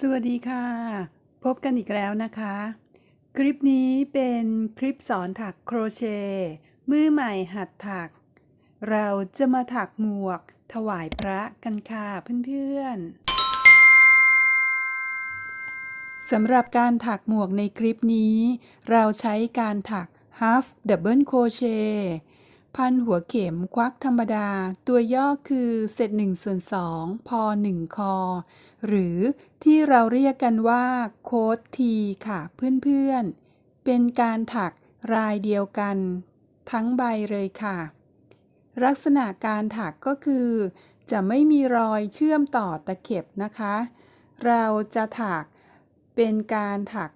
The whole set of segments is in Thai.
สวัสดีค่ะ พบกันอีกแล้วนะคะ คลิปนี้เป็นคลิปสอนถักโครเชต์มือใหม่หัดถัก เราจะมาถักหมวก ถวายพระกันค่ะเพื่อนๆสำหรับการถักหมวกในคลิปนี้ เราใช้การถัก half double crochet พันหัวเข็มควักธรรมดา ตัวย่อคือเศษ1ส่วน2พอ1คอ หรือที่เราเรียกกันว่าโค้ดทีค่ะเพื่อนๆ เป็นการถักรายเดียวกัน ทั้งใบเลยค่ะ ลักษณะการถักก็คือ จะไม่มีรอยเชื่อมต่อตะเข็บนะคะ เราจะถักเป็นการถัก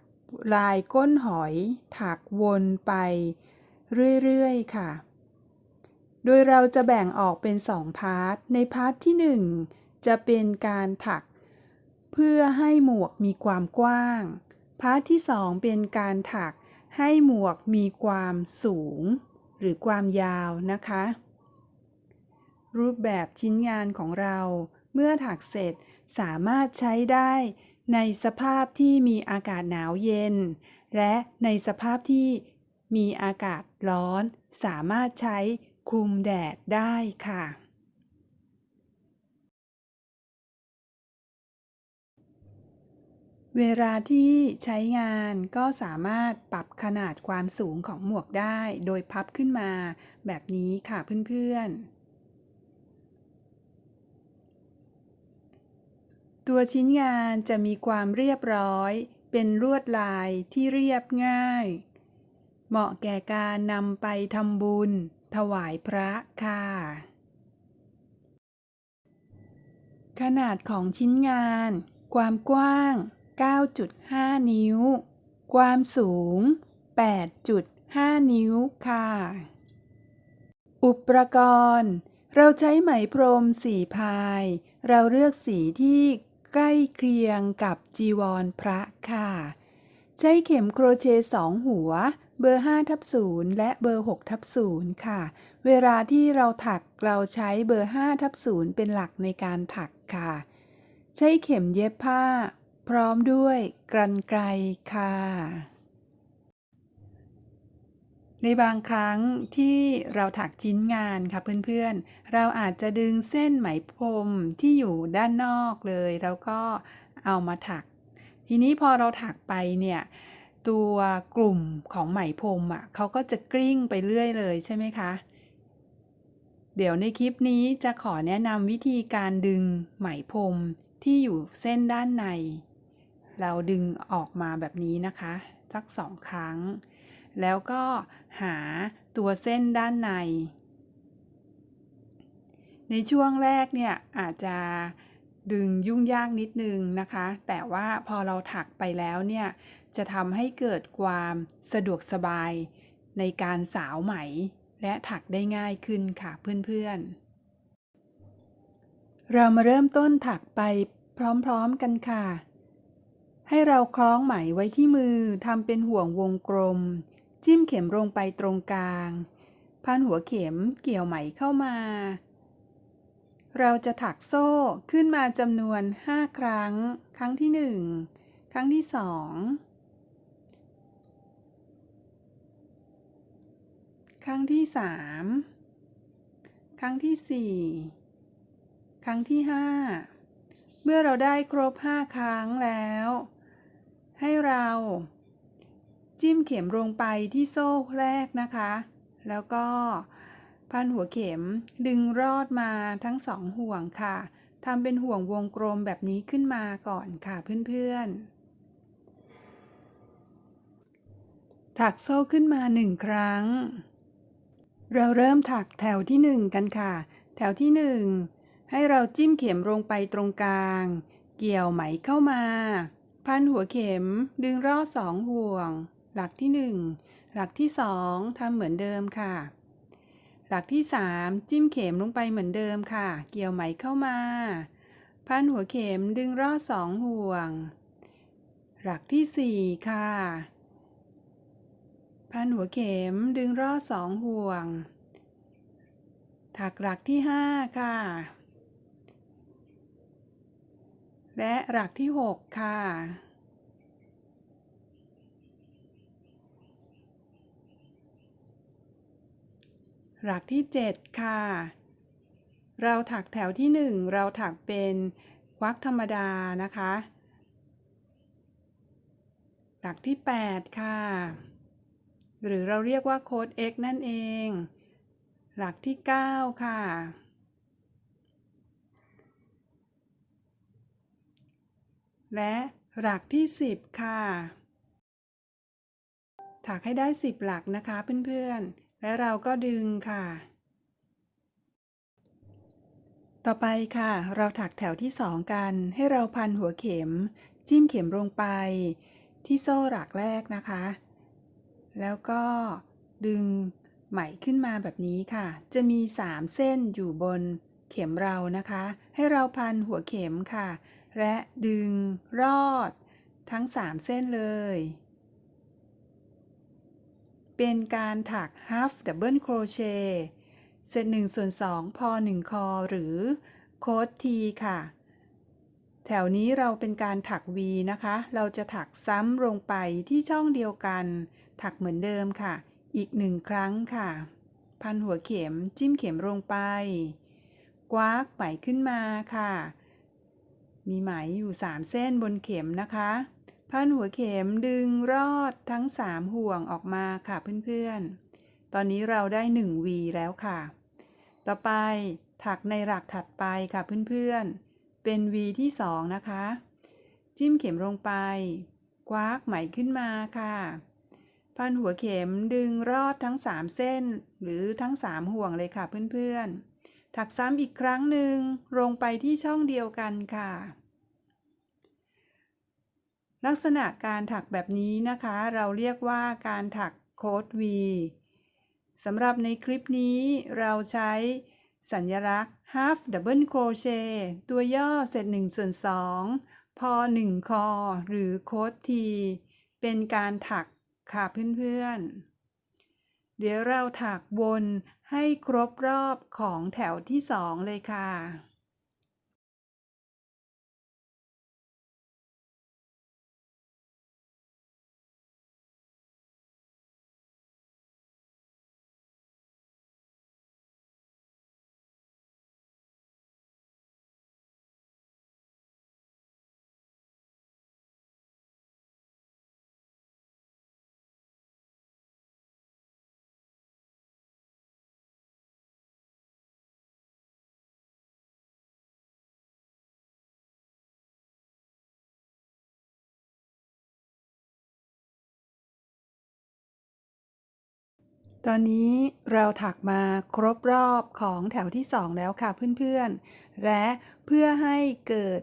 ลายก้นหอย ถักวนไปเรื่อยๆค่ะ โดยเราจะแบ่งออกเป็น 2 พาร์ท ในพาร์ทที่ 1 จะเป็นการถัก เพื่อให้หมวกมีความกว้าง พาร์ทที่ 2 เป็นการถักให้หมวกมีความสูง หรือความยาวนะคะ รูปแบบชิ้นงานของเราเมื่อถักเสร็จสามารถใช้ได้ในสภาพที่มีอากาศหนาวเย็น และในสภาพที่มีอากาศร้อน สามารถใช้ คลุมแดดได้ค่ะ เวลาที่ใช้งานก็สามารถปรับขนาดความสูงของหมวกได้โดยพับขึ้นมาแบบนี้ค่ะเพื่อนๆตัวชิ้นงานจะมีความเรียบร้อย เป็นลวดลายที่เรียบง่าย เหมาะแก่การนำไปทำบุญ ถวายพระค่ะ ขนาดของชิ้นงาน ความกว้าง 9.5 นิ้ว ความสูง 8.5 นิ้วค่ะ อุปกรณ์ เราใช้ไหมพรมสีพาย เราเลือกสีที่ใกล้เคียงกับจีวรพระค่ะ ใช้เข็มโครเชต์สองหัว เบอร์5ทับ0และเบอร์6ทับ0ค่ะ เวลาที่เราถักเราใช้เบอร์5ทับ0เป็นหลักในการถักค่ะ ใช้เข็มเย็บผ้า พร้อมด้วยกรรไกรค่ะ ในบางครั้งที่เราถักชิ้นงานค่ะเพื่อนๆ เราอาจจะดึงเส้นไหมพรมที่อยู่ด้านนอกเลย แล้วก็เอามาถัก ทีนี้พอเราถักไปเนี่ย ตัวกลุ่มของไหมพรมอะเขาก็จะกลิ้งไปเรื่อยเลยใช่ไหมคะ เดี๋ยวในคลิปนี้จะขอแนะนำวิธีการดึงไหมพรมที่อยู่เส้นด้านใน เราดึงออกมาแบบนี้นะคะ สักสองครั้ง แล้วก็หาตัวเส้นด้านใน ในช่วงแรกเนี่ยอาจจะดึงยุ่งยากนิดนึงนะคะ แต่ว่าพอเราถักไปแล้วเนี่ยจะทำให้เกิดความสะดวกสบายในการสาวไหม และถักได้ง่ายขึ้นค่ะเพื่อนๆ เรามาเริ่มต้นถักไปพร้อมๆกันค่ะ ให้เราคล้องไหมไว้ที่มือทำเป็นห่วงวงกลม จิ้มเข็มลงไปตรงกลาง พันหัวเข็มเกี่ยวไหมเข้ามา เราจะถักโซ่ขึ้นมาจำนวน 5 ครั้ง ครั้งที่ 1 ครั้งที่ 2 ครั้งที่3ครั้งที่4ครั้งที่5เมื่อเราได้ครบ5ครั้งแล้ว ให้เราจิ้มเข็มลงไปที่โซ่แรกนะคะ แล้วก็พันหัวเข็มดึงรอดมาทั้งสองห่วงค่ะทำเป็นห่วงวงกลมแบบนี้ขึ้นมาก่อนค่ะเพื่อนๆ ถักโซ่ขึ้นมาหนึ่งครั้ง เราเริ่มถักแถวที่หนึ่งกันค่ะ แถวที่หนึ่งให้เราจิ้มเข็มลงไปตรงกลาง เกี่ยวไหมเข้ามา พันหัวเข็มดึงรอดสองห่วง หลักที่หนึ่งหลักที่สองทำเหมือนเดิมค่ะ หลักที่สามจิ้มเข็มลงไปเหมือนเดิมค่ะ เกี่ยวไหมเข้ามา พันหัวเข็มดึงรอดสองห่วง หลักที่สี่ค่ะ พันหัวเข็มดึงรอดสองห่วง ถักหลักที่ห้าค่ะ และหลักที่ 6 ค่ะ หลักที่ 7 ค่ะ เราถักแถวที่ 1 เราถักเป็นควักธรรมดานะคะ หลักที่ 8 ค่ะ หรือเราเรียกว่าโค้ด X นั่นเอง หลักที่ 9 ค่ะ และหลักที่ 10 ค่ะ ถักให้ได้ 10 หลักนะคะเพื่อนๆ และเราก็ดึงค่ะ ต่อไปค่ะ เราถักแถวที่ 2 กัน ให้เราพันหัวเข็ม จิ้มเข็มลงไป ที่โซ่หลักแรกนะคะ แล้วก็ดึงไหมขึ้นมาแบบนี้ค่ะ จะมี 3 เส้นอยู่บนเข็มเรานะคะ ให้เราพันหัวเข็มค่ะ และดึงรอดทั้ง 3 เส้นเลย เป็นการถัก half double crochet เศษ1ส่วน2พอ 1 คอหรือโค้ด T ค่ะ แถวนี้เราเป็นการถัก V นะคะ เราจะถักซ้ำลงไปที่ช่องเดียวกัน ถักเหมือนเดิมค่ะ อีกหนึ่งครั้งค่ะ พันหัวเข็มจิ้มเข็มลงไป กวากไหมขึ้นมาค่ะ มีไหมอยู่ 3 เส้นบนเข็มนะคะ พันหัวเข็มดึงรอดทั้ง 3 ห่วงออกมาค่ะเพื่อนๆ ตอนนี้เราได้1 V แล้วค่ะ ต่อไปถักในหลักถัดไปค่ะเพื่อนๆ เป็น V ที่2นะคะ จิ้มเข็มลงไป กวากไหมขึ้นมาค่ะ พันหัวเข็มดึงรอดทั้ง 3 เส้น หรือทั้ง 3 ห่วงเลยค่ะเพื่อนๆ ถักซ้ำอีกครั้งหนึ่งลงไปที่ช่องเดียวกันค่ะ ลักษณะการถักแบบนี้นะคะ เราเรียกว่าการถักโค้ด V สำหรับในคลิปนี้เราใช้สัญลักษณ์ half double crochet ตัวย่อเศษ1ส่วน2พอ 1 คอ หรือโค้ด T เป็นการถัก ค่ะเพื่อนๆ เดี๋ยวเราถักวนให้ครบรอบของแถวที่สองเลยค่ะ ตอนนี้เราถักมาครบรอบของแถวที่ 2 แล้วค่ะเพื่อนๆ และเพื่อให้เกิด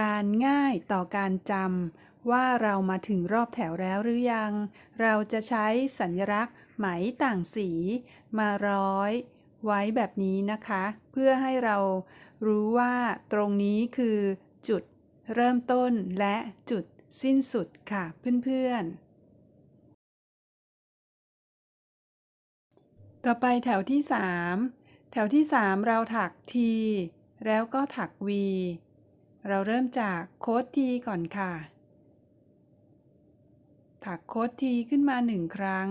การง่ายต่อการจำว่าเรามาถึงรอบแถวแล้วหรือยัง เราจะใช้สัญลักษณ์ไหมต่างสีมาร้อยไว้แบบนี้นะคะ เพื่อให้เรารู้ว่าตรงนี้คือจุดเริ่มต้นและจุดสิ้นสุดค่ะเพื่อนๆ ต่อไปแถวที่ 3 แถวที่ 3 เราถัก T แล้วก็ถัก V เราเริ่มจากโค้ด T ก่อนค่ะ ถักโค้ด T ขึ้นมา 1 ครั้ง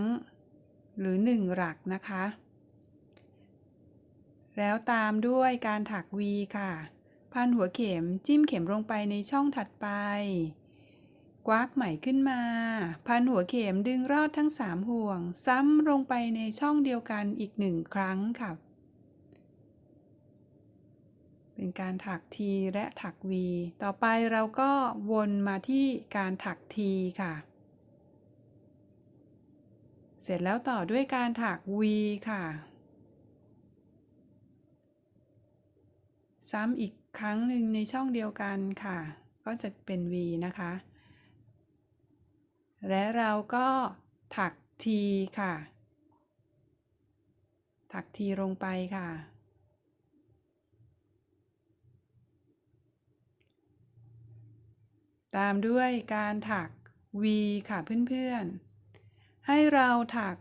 หรือ 1 หลักนะคะ แล้วตามด้วยการถัก V ค่ะ พันหัวเข็มจิ้มเข็มลงไปในช่องถัดไป กวักไหมขึ้นมา พันหัวเข็มดึงรอดทั้ง3ห่วง ซ้ำลงไปในช่องเดียวกันอีกหนึ่งครั้งค่ะ เป็นการถัก T และถัก V ต่อไปเราก็วนมาที่การถัก T ค่ะ เสร็จแล้วต่อด้วยการถัก V ค่ะ ซ้ำอีกครั้งหนึ่งในช่องเดียวกันค่ะ ก็จะเป็น V นะคะ และเราก็ถัก T ค่ะ ถัก T ลงไปค่ะ ตามด้วยการถัก V ค่ะเพื่อนๆ ให้เราถัก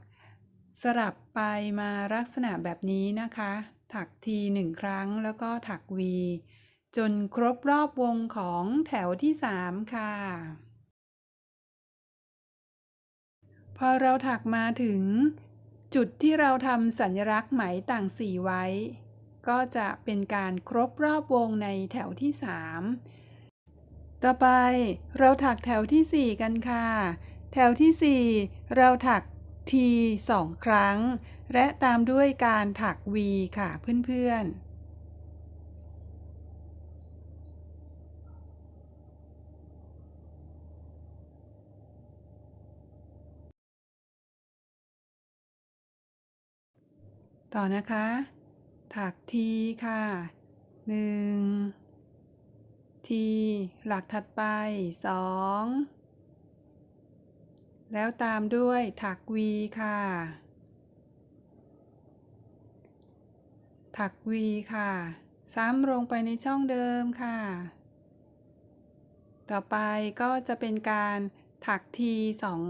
สลับไปมาลักษณะแบบนี้นะคะ ถัก T หนึ่งครั้งแล้วก็ถัก V จนครบรอบวงของแถวที่สามค่ะ พอเราถักมาถึง จุดที่เราทำสัญลักษณ์ไหมต่างสีไว้ ก็จะเป็นการครบรอบวงในแถวที่สามต่อไปเราถักแถวที่สี่กันค่ะ แถวที่สี่เราถัก T สองครั้ง และตามด้วยการถัก V ค่ะเพื่อนๆ ต่อนะคะ ถักทีค่ะหนึ่งที หลักถัดไปสองแล้วตามด้วยถักวีค่ะ ถักวีค่ะ ซ้ำลงไปในช่องเดิมค่ะ ต่อไปก็จะเป็นการถักทีสอง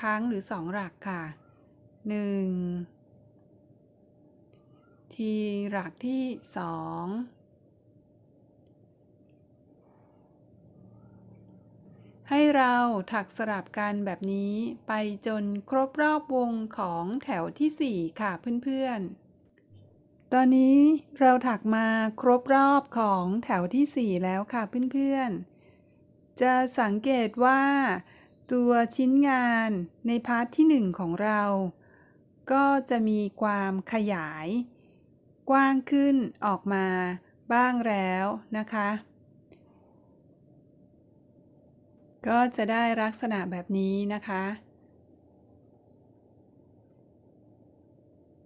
ครั้งหรือสองหลักค่ะหนึ่ง ทีหลักที่สองให้เราถักสลับกันแบบนี้ไปจนครบรอบวงของแถวที่ 4 ค่ะเพื่อนๆ ตอนนี้เราถักมาครบรอบของแถวที่ 4 แล้วค่ะเพื่อนๆ จะสังเกตว่า ตัวชิ้นงานในพาร์ทที่ 1 ของเรา ก็จะมีความขยาย กว้างขึ้นออกมาบ้างแล้วนะคะ ก็จะได้ลักษณะแบบนี้นะคะ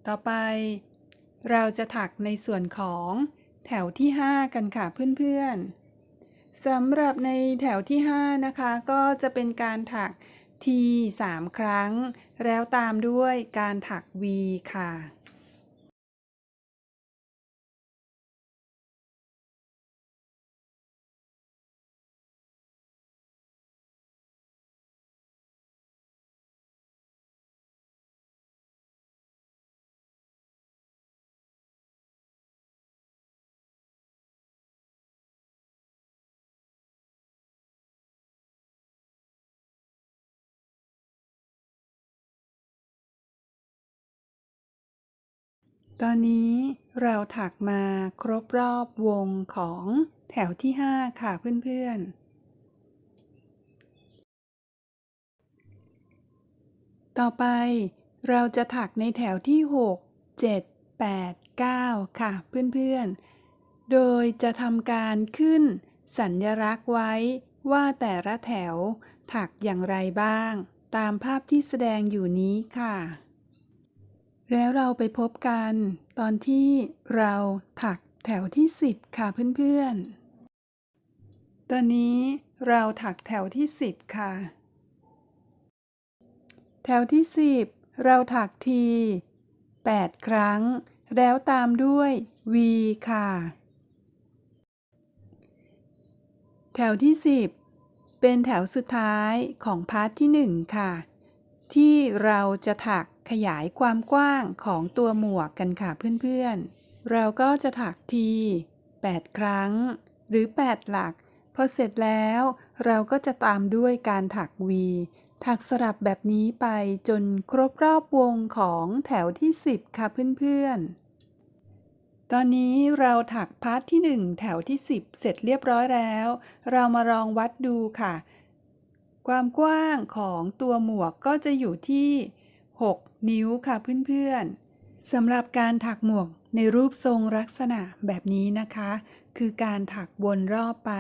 ต่อไปเราจะถักในส่วนของแถวที่ 5 กันค่ะเพื่อนๆสำหรับในแถวที่ 5 นะคะ ก็จะเป็นการถัก T 3 ครั้ง แล้วตามด้วยการถัก V ค่ะ ตอนนี้เราถักมาครบรอบวงของแถวที่ 5 ค่ะเพื่อนๆ ต่อไปเราจะถักในแถวที่ 6 7 8 9 ค่ะเพื่อนๆ โดยจะทำการขึ้นสัญลักษณ์ไว้ว่าแต่ละแถวถักอย่างไรบ้าง ตามภาพที่แสดงอยู่นี้ค่ะ แล้วเราไปพบกันตอนที่เราถักแถวที่ 10 ค่ะเพื่อนๆ ตอนนี้เราถักแถวที่ 10 ค่ะ แถวที่ 10 เราถักที 8 ครั้ง แล้วตามด้วย V ค่ะ แถวที่ 10 เป็นแถวสุดท้ายของพาร์ทที่ 1 ค่ะ ที่เราจะถัก ขยายความกว้างของตัวหมวกกันค่ะเพื่อนๆ เราก็จะถักที 8 ครั้ง หรือ 8 หลัก พอเสร็จแล้วเราก็จะตามด้วยการถัก V ถักสลับแบบนี้ไปจนครบรอบวงของแถวที่ 10 ค่ะเพื่อนๆตอนนี้เราถักพาร์ทที่ 1 แถวที่ 10 เสร็จเรียบร้อยแล้ว เรามาลองวัดดูค่ะ ความกว้างของตัวหมวกก็จะอยู่ที่ 6 นิ้วค่ะเพื่อนๆสำหรับการถักหมวกในรูปทรงลักษณะแบบนี้นะคะ คือการถักวนรอบไป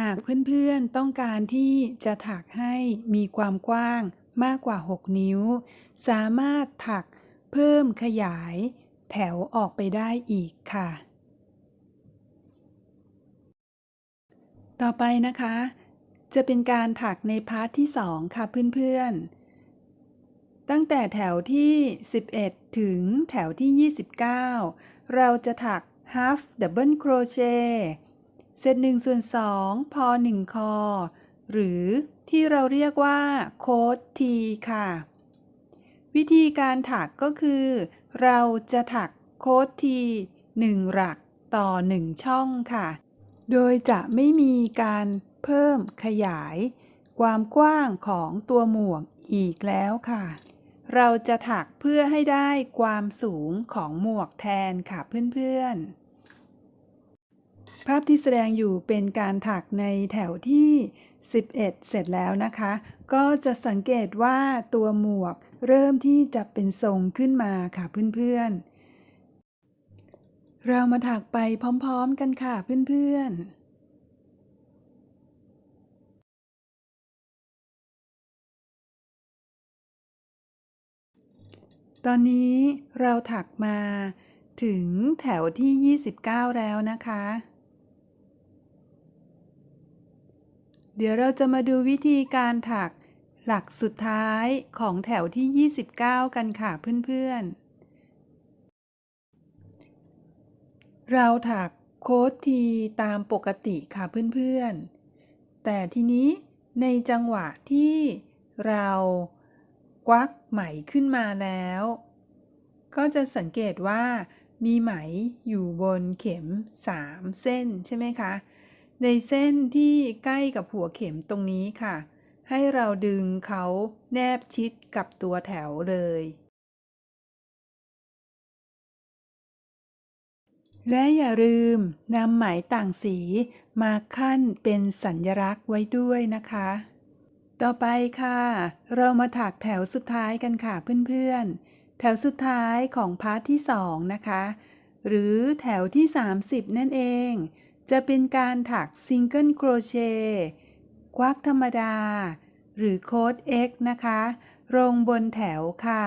หากเพื่อนๆต้องการที่จะถักให้มีความกว้างมากกว่า 6 นิ้ว สามารถถักเพิ่มขยาย แถวออกไปได้อีกค่ะ ต่อไปนะคะ จะเป็นการถักในพาร์ทที่ 2 ค่ะเพื่อนๆ ตั้งแต่แถวที่ 11 ถึงแถวที่ 29 เราจะถัก half double crochet เซต1ส่วน2พอ 1 คอ หรือที่เราเรียกว่าโค้ดทีค่ะ วิธีการถักก็คือ เราจะถักโค้ดที 1 หลักต่อ 1 ช่องค่ะ โดยจะไม่มีการเพิ่มขยาย ความกว้างของตัวหมวกอีกแล้วค่ะ เราจะถักเพื่อให้ได้ความสูงของหมวกแทนค่ะเพื่อนๆ ภาพที่แสดงอยู่เป็นการถักในแถวที่ 11 เสร็จแล้วนะคะ ก็จะสังเกตว่าตัวหมวกเริ่มที่จะเป็นทรงขึ้นมาค่ะเพื่อนๆ เรามาถักไปพร้อมๆกันค่ะเพื่อนๆ ตอนนี้เราถักมาถึงแถวที่ 29 แล้วนะคะ เดี๋ยวเราจะมาดูวิธีการถักหลักสุดท้ายของแถวที่ 29 กันค่ะเพื่อนๆ เราถักโค้ดทีตามปกติค่ะเพื่อนๆ แต่ทีนี้ในจังหวะที่เรา กวักไหมขึ้นมาแล้ว ก็จะสังเกตว่า มีไหมอยู่บนเข็ม 3 เส้นใช่ไหมคะ ในเส้นที่ใกล้กับหัวเข็มตรงนี้ค่ะ ให้เราดึงเขาแนบชิดกับตัวแถวเลย และอย่าลืมนำไหมต่างสีมาขั้นเป็นสัญลักษณ์ไว้ด้วยนะคะ ต่อไปค่ะ เรามาถักแถวสุดท้ายกันค่ะเพื่อนๆ แถวสุดท้ายของพาร์ทที่ 2 นะคะ หรือแถวที่ 30 นั่นเอง จะเป็นการถักซิงเกิลโครเชต์ควักธรรมดา หรือโค้ด X นะคะลงบนแถวค่ะ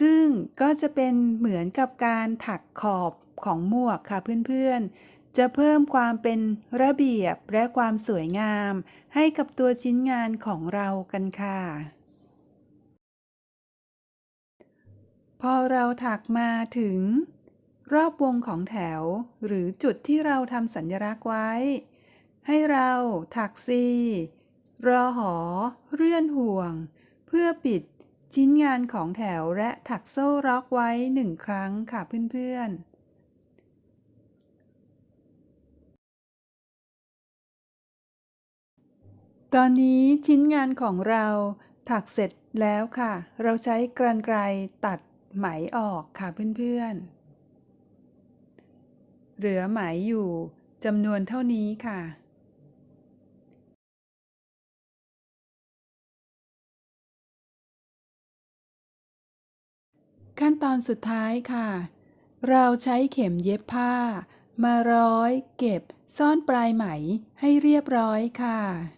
ซึ่งก็จะเป็นเหมือนกับการถักขอบของหมวกค่ะเพื่อนๆ จะเพิ่มความเป็นระเบียบและความสวยงาม ให้กับตัวชิ้นงานของเรากันค่ะ พอเราถักมาถึง รอบวงของแถว หรือจุดที่เราทำสัญลักษณ์ไว้ ให้เราถักซีรอหอเลื่อนห่วง เพื่อปิดชิ้นงานของแถวและถักโซ่ล็อกไว้หนึ่งครั้งค่ะเพื่อนๆ ตอนนี้ชิ้นงานของเราถักเสร็จแล้วค่ะ เราใช้กรรไกรตัดไหมออกค่ะเพื่อนๆ เหลือไหมอยู่จำนวนเท่านี้ค่ะ ขั้นตอนสุดท้ายค่ะ เราใช้เข็มเย็บผ้า มาร้อยเก็บซ่อนปลายไหมให้เรียบร้อยค่ะ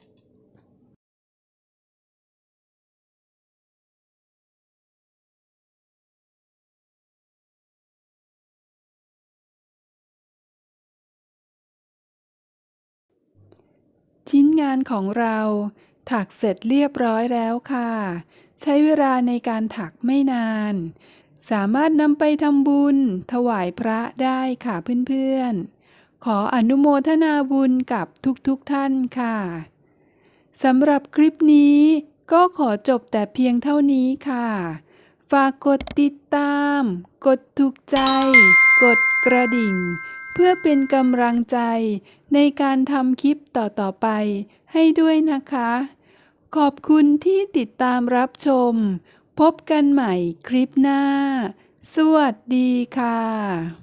ชิ้นงานของเราถักเสร็จเรียบร้อยแล้วค่ะ ใช้เวลาในการถักไม่นาน สามารถนำไปทำบุญ ถวายพระได้ค่ะเพื่อนๆ ขออนุโมทนาบุญกับทุกๆทท่านค่ะสำหรับคลิปนี้ก็ขอจบแต่เพียงเท่านี้ค่ะ ฝากกดติดตาม กดถูกใจ กดกระดิ่ง เพื่อเป็นกำลังใจในการทำคลิปต่อๆไปให้ด้วยนะคะ ขอบคุณที่ติดตามรับชม พบกันใหม่คลิปหน้า สวัสดีค่ะ